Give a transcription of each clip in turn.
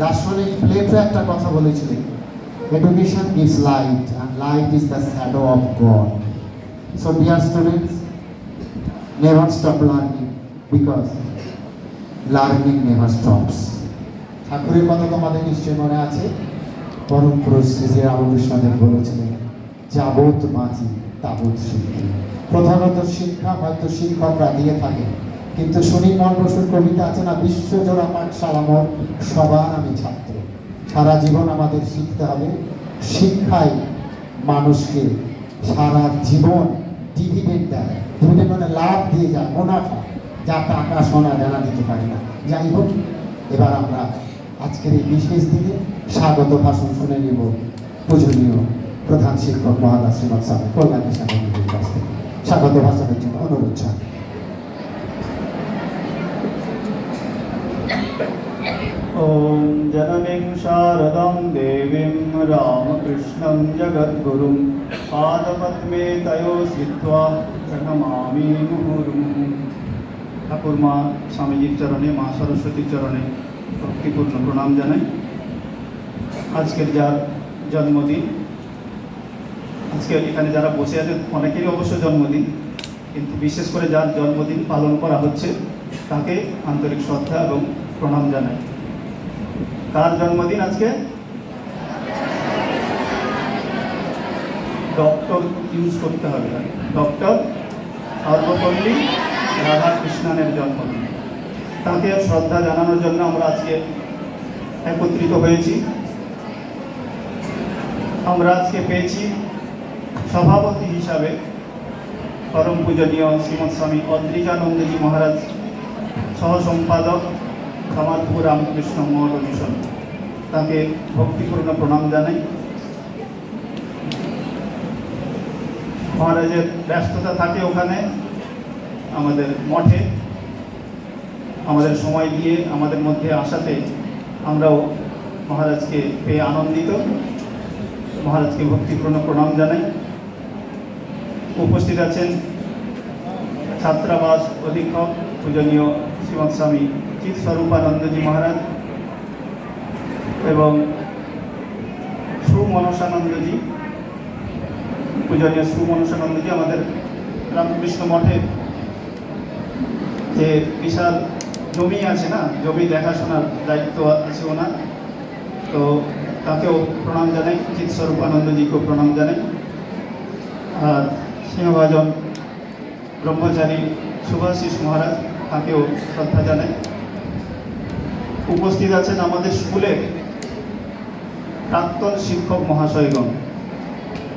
দার্শনিক প্লেটো একটা কথা বলেছিলেন education is light and light is the shadow of God so dear students never stop learning because learning never stops ঠাকুরের কথা তোমাদের নিশ্চয় মনে আছে? পরম পুরুষ শ্রী শ্রী রামকৃষ্ণদেব বলেছিলেন, যাবৎ বাঁচি তাবৎ শিক্ষি প্রধানত শিক্ষা, হয়তো শিক্ষকরা দিয়ে থাকে কিন্তু সুনীলমল বসুর কবিতা আছে না বিশ্বজোড়া পাঠশালা সবার আমি ছাত্র। সারা জীবন আমাদের শিখতে হবে শিক্ষাই মানুষকে সারা জীবন ডিভিডেন্ড দেয়। ডিভিডেন্ড মানে লাভ দিয়ে যায়, মুনাফা। যা টাকা, সোনা জানা দিতে পারি না। যাই হোক, এবার আমরা আজকের এই বিশেষ দিনে স্বাগত ভাষণ শুনে নিব পূজনীয় প্রধান শিক্ষক মহারাজ শ্রীমৎ কল্যাণী স্বাগত ভাষণের জন্য অনুরোধ জানাই। ॐ जननीं शारदां देवीं रामकृष्णं जगद्गुरुं पादपद्मे तयो स्थित्वा प्रणमामि मुहुर्मुहुः ঠাকুরমা স্বামীজির চরণে মা সরস্বতীর চরণে ভক্তিপূর্ণ প্রণাম জানাই আজকের যার জন্মদিন আজকে এখানে যারা বসে আছেন অনেকেরই অবশ্য জন্মদিন কিন্তু বিশেষ করে যার জন্মদিন পালন করা হচ্ছে তাকে আন্তরিক শ্রদ্ধা এবং প্রণাম জানাই কার জন্মদিন আজকে? ডক্টর ইউজ করতে হবে। ডক্টর সর্বপল্লী রাধাকৃষ্ণনের জন্মদিন। তাকে শ্রদ্ধা জানানোর জন্য আমরা আজকে একত্রিত হয়েছি। আমরা আজকে পেয়েছি সভাপতি হিসাবে পরম পূজনীয় শ্রীমৎ স্বামী অদ্রিজানন্দজি মহারাজ সহ সম্পাদক কামালপুর রামকৃষ্ণ মঠ মিশন তাকে ভক্তিপূর্ণ প্রণাম জানাই। মহারাজের ব্যস্ততা থাকে ওখানে, আমাদের মঠে। আমাদের সময় দিয়ে, আমাদের মধ্যে আসাতে আমরাও মহারাজকে পেয়ে আনন্দিত। মহারাজকে ভক্তিপূর্ণ প্রণাম জানাই। উপস্থিত আছেন ছাত্রাবাস অধীক্ষক, পূজনীয় শ্রীমৎ স্বামী চিৎ স্বরূপানন্দজি মহারাজ এবং সুমনসানন্দজি, পূজনীয় সুমনসানন্দজি আমাদের রামকৃষ্ণ মঠের যে বিশাল জমি আছে না, জমি দেখাশোনার দায়িত্ব আছে ওনার। তো তাকেও প্রণাম জানাই চিৎ স্বরূপানন্দজিকেও প্রণাম জানাই। আর সিংহভাজন ব্রহ্মচারী সুভাষিস মহারাজ তাকেও শ্রদ্ধা জানাই। উপস্থিত আছেন আমাদের স্কুলে প্রাক্তন শিক্ষক মহাশয়গণ।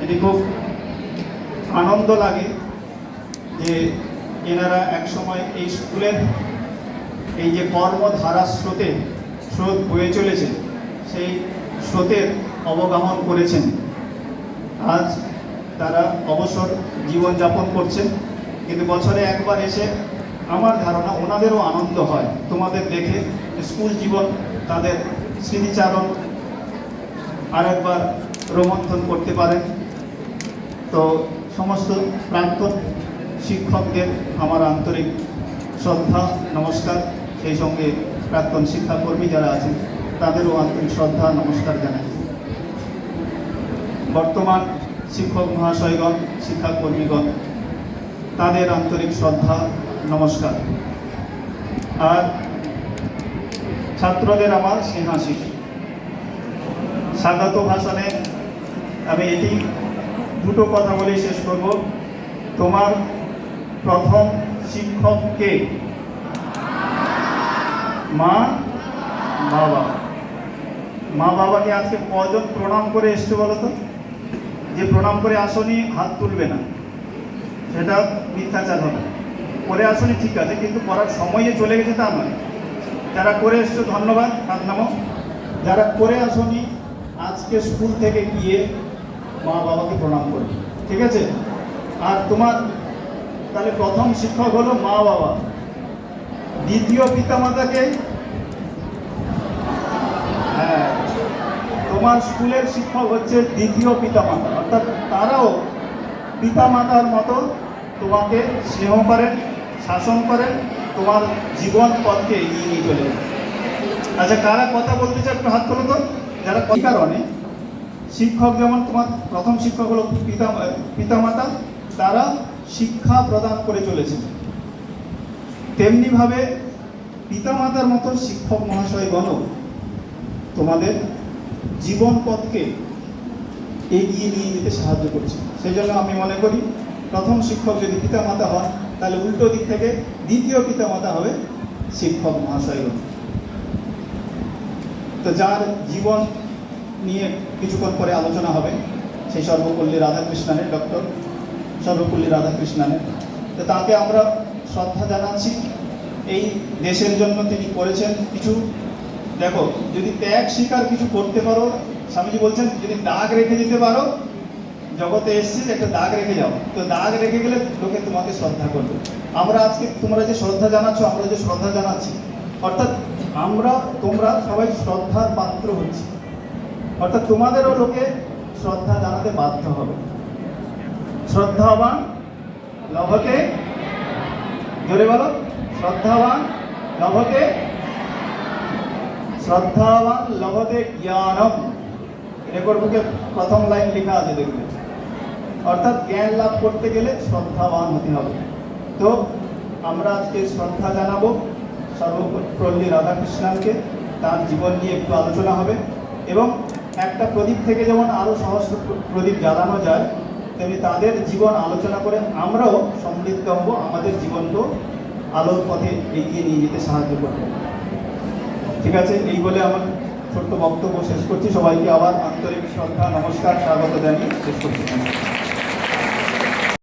এটি খুব আনন্দ লাগে যে এনারা একসময় এই স্কুলের এই যে কর্মধারা স্রোতে স্রোত বয়ে চলেছে, সেই স্রোতের অবগাহন করেছেন। আজ তারা অবসর জীবনযাপন করছেন, কিন্তু বছরে একবার এসে আমার ধারণা ওনাদেরও আনন্দ হয়। তোমাদের দেখে স্কুল জীবন, তাদের স্মৃতিচারণ আরেকবার রোমন্থন করতে পারেন। তো সমস্ত প্রাক্তন শিক্ষকদের আমার আন্তরিক শ্রদ্ধা, নমস্কার। সেই সঙ্গে প্রাক্তন শিক্ষাকর্মী যারা আছেন, তাদেরও আন্তরিক শ্রদ্ধা, নমস্কার জানাই। বর্তমান শিক্ষক মহাশয়গণ, শিক্ষাকর্মীগণ, তাদের আন্তরিক শ্রদ্ধা নমস্কার। আর ছাত্রদের আমার স্নেহাশিস স্বাগত ভাষণে আমি এটি দুটো কথা বলে শেষ করব। তোমার প্রথম শিক্ষককে মা, বাবা। মা বাবাকে আজকে কজন প্রণাম করে এসছো বলো তো? যে প্রণাম করে আসনি, হাত তুলবে না। সেটা মিথ্যাচার হবে করে আসনি, ঠিক আছে, কিন্তু করার সময় চলে গেছে তা নয়। যারা করে এসছো, ধন্যবাদ হাত নামো যারা করে আসনি, আজকে স্কুল থেকে গিয়ে মা বাবাকে প্রণাম করবে ঠিক আছে? আর তোমার, তাহলে প্রথম শিক্ষক হলো মা বাবা। দ্বিতীয় পিতামাতাকে হ্যাঁ তোমার স্কুলের শিক্ষক হচ্ছে দ্বিতীয় পিতামাতা। অর্থাৎ তারাও পিতামাতার মতো তোমাকে স্নেহ করেন শাসন করেন তোমার জীবন পথকে এগিয়ে নিয়ে চলে আচ্ছা কারা কথা বলতে চায় একটু হাত তোলো তো? যারা কারণে শিক্ষক যেমন তোমার প্রথম শিক্ষক হলো পিতা পিতামাতা তারা শিক্ষা প্রদান করে চলেছেন। তেমনিভাবে পিতামাতার মতো শিক্ষক মহাশয়গণও তোমাদের জীবন পথকে এগিয়ে নিয়ে যেতে সাহায্য করছে। সেই জন্য আমি মনে করি প্রথম শিক্ষক যদি পিতামাতা হন তাহলে উল্টো দিক থেকে দ্বিতীয় পিতামাতা হবে শিক্ষক মহাশয়গণ তো যার জীবন নিয়ে কিছুক্ষণ পরে আলোচনা হবে, সেই সর্বপল্লী রাধাকৃষ্ণানের ডক্টর, সর্বপল্লী রাধাকৃষ্ণানের। তো তাকে আমরা শ্রদ্ধা জানাচ্ছি। এই দেশের জন্য তিনি করেছেন কিছু। দেখো, যদি ত্যাগ স্বীকার কিছু করতে পারো, স্বামীজি বলছেন, যদি দাগ রেখে দিতে পারো জগতে এসছিস, একটা দাগ রেখে যাও। তো দাগ রেখে গেলে লোকে তোমাকে শ্রদ্ধা করবে। আমরা আজকে তোমরা যে শ্রদ্ধা জানাচ্ছ, আমরা যে শ্রদ্ধা জানাচ্ছি, অর্থাৎ আমরা, তোমরা সবাই শ্রদ্ধার পাত্র হচ্ছি। অর্থাৎ তোমাদেরও লোকে শ্রদ্ধা জানাতে বাধ্য হবে। শ্রদ্ধাবান লভতে জোরে বলো, শ্রদ্ধাবান লভতে শ্রদ্ধাবান লভতে জ্ঞানম। রেকর্ড বুকে প্রথম লাইন লেখা আছে দেখবে। অর্থাৎ জ্ঞান লাভ করতে গেলে শ্রদ্ধাবান হতে হবে। তো আমরা আজকে শ্রদ্ধা জানাব সর্বপল্লী রাধাকৃষ্ণনকে। তার জীবন নিয়ে একটু আলোচনা হবে এবং একটা প্রদীপ থেকে যেমন আরও সহস্র প্রদীপ জ্বালানো যায়, তেমনি তাদের জীবন আলোচনা করে আমরাও সমৃদ্ধ হব, আমাদের জীবনকেও আলোর পথে এগিয়ে নিয়ে যেতে সাহায্য করব। ঠিক আছে, এই বলে আমার ছোট্ট বক্তব্য শেষ করছি। সবাইকে আবার আন্তরিক শ্রদ্ধা, নমস্কার, স্বাগত জানিয়ে শেষ করছি।